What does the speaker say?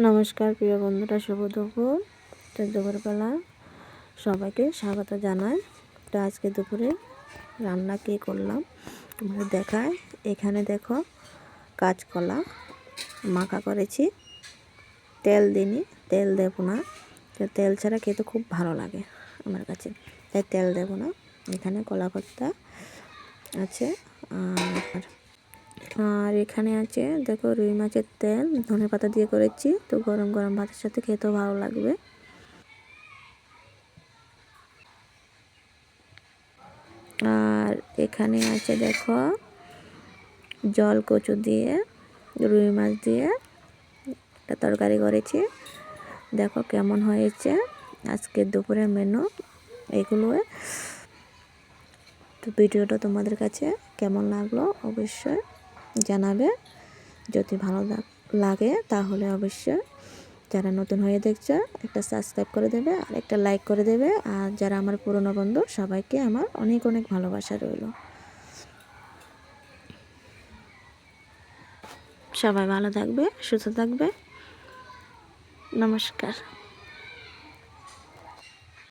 নমস্কার, প্রিয় বন্ধুরা, শুভ দুপুর। তো দুপুরবেলা সবাইকে স্বাগত জানাই। তো আজকে দুপুরে রান্না কী করলাম? তোমাদের দেখায়। এখানে দেখো কাঁচকলা মাখা করেছি। তেল দিনি তেল দেবো না। তো তেল ছাড়া খেতে খুব ভালো লাগে আমার কাছে। তাই তেল দেবো না। এখানে কলা আছে আর আর এখানে আছে, দেখো রুই মাছের তেল, ধনে পাতা দিয়ে করেছি, তো গরম গরম ভাতের সাথে খেতেও ভালো লাগবে। আর এখানে আছে, দেখো, জল কচু দিয়ে, রুই মাছ দিয়ে একটা তরকারি করেছি। দেখো কেমন হয়েছে, আজকে দুপুরের মেনু এগুলো। তো ভিডিওটা তোমাদের কাছে কেমন লাগল? অবশ্যই জানাবে। যদি ভালো লাগে তাহলে অবশ্যই যারা নতুন হয়ে দেখছে, একটা সাবস্ক্রাইব করে দেবে আর একটা লাইক করে দেবে। আর যারা আমার পুরনো বন্ধু, সবাইকে আমার অনেক অনেক ভালোবাসা রইল। সবাই ভালো থাকবে, সুস্থ থাকবে। নমস্কার।